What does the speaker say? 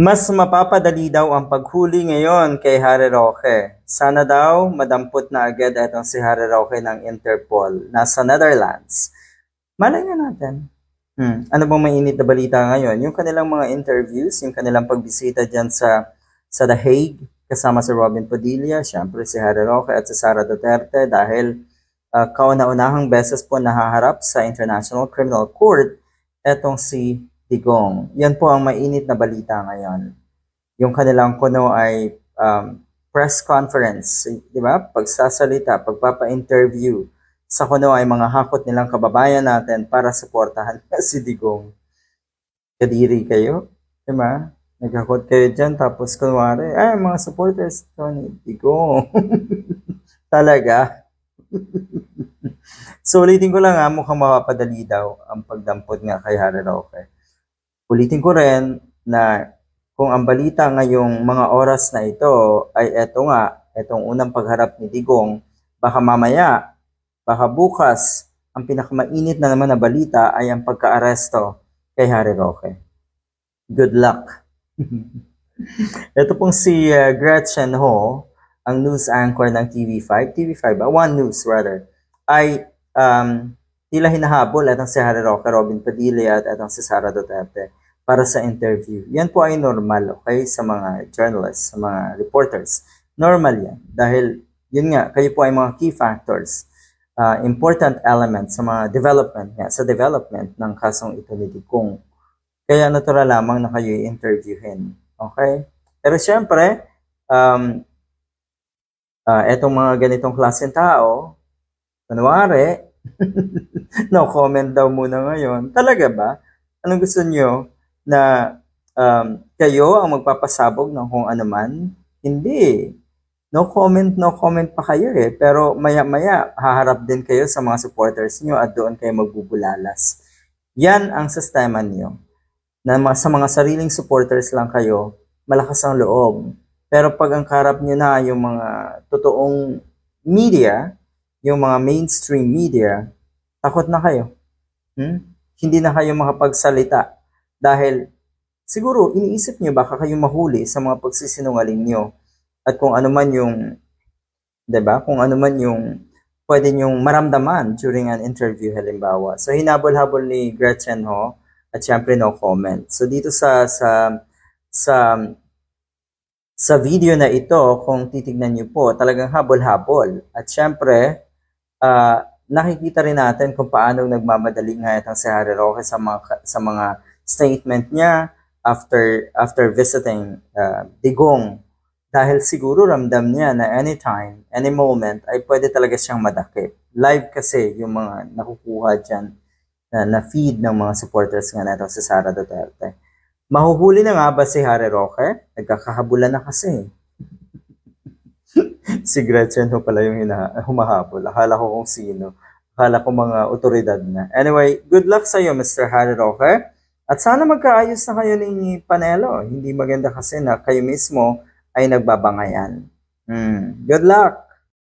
Mas mapapadali daw ang paghuli ngayon kay Harry Roque. Sana daw madampot na agad itong si Harry Roque ng Interpol. Nasa Netherlands. Malay nga natin. Hmm. Ano bang mainit na balita ngayon? Yung kanilang mga interviews, yung kanilang pagbisita dyan sa, sa The Hague, kasama si Robin Padilla, syempre si Harry Roque at si Sara Duterte dahil uh, kauna-unahang beses po nahaharap sa International Criminal Court etong si Digong. Yan po ang mainit na balita ngayon. Yung kanilang kuno ay um, press conference, di ba? Pagsasalita, pagpapa-interview. Sa kuno ay mga hakot nilang kababayan natin para suportahan si Digong. Kadiri kayo, di ba? Naghakot kayo dyan, tapos kunwari, ay, mga supporters to ni Digong. Talaga. so, ulitin ko lang ha, mukhang mapapadali daw ang pagdampot nga kay Harry Roque. Ulitin ko rin na kung ang balita ngayong mga oras na ito ay eto nga, etong unang pagharap ni Digong, baka mamaya, baka bukas, ang pinakamainit na naman na balita ay ang pagkaaresto kay Harry Roque. Good luck! ito pong si uh, Gretchen Ho, ang news anchor ng TV5, TV5, uh, One News rather, ay um, tila hinahabol at si Harry Roque, Robin Padilla at ang si Sara Duterte para sa interview. Yan po ay normal, okay, sa mga journalists, sa mga reporters. Normal yan. Dahil, yun nga, kayo po ay mga key factors, uh, important elements sa mga development, nga, sa development ng kasong ito ni Digong. Kaya natural lamang na kayo i-interviewin. Okay? Pero syempre, um, uh, etong mga ganitong klaseng tao, kunwari, no comment daw muna ngayon. Talaga ba? Anong gusto nyo? Na um, kayo ang magpapasabog ng kung ano man. Hindi. No comment, no comment pa kayo eh. Pero maya-maya, haharap din kayo sa mga supporters nyo at doon kayo magbubulalas. Yan ang sistema niyo. Na sa mga sariling supporters lang kayo, malakas ang loob. Pero pag ang karap nyo na yung mga totoong media, yung mga mainstream media, takot na kayo. Hmm? Hindi na kayo makapagsalita dahil siguro iniisip niyo baka kayo mahuli sa mga pagsisinungaling niyo at kung ano man yung 'di ba? Kung ano man yung pwede niyong maramdaman during an interview halimbawa. So hinabol-habol ni Gretchen ho at syempre no comment. So dito sa sa sa sa video na ito, kung titignan niyo po, talagang habol-habol. At syempre, uh, nakikita rin natin kung paano nagmamadali nga itong si Harry Roque sa mga, sa mga statement niya after after visiting uh, Digong dahil siguro ramdam niya na anytime, any moment ay pwede talaga siyang madakip. Live kasi yung mga nakukuha dyan na, na feed ng mga supporters nga nato si Sara Duterte. Mahuhuli na nga ba si Harry Roque? Nagkakahabulan na kasi. si Gretchen ho pala yung hina- humahabol. Akala ko kung sino. Akala ko mga otoridad na. Anyway, good luck sa iyo, Mr. Harry Roque. At sana magkaayos na kayo ni Panelo. Hindi maganda kasi na kayo mismo ay nagbabangayan. Hmm. Good luck!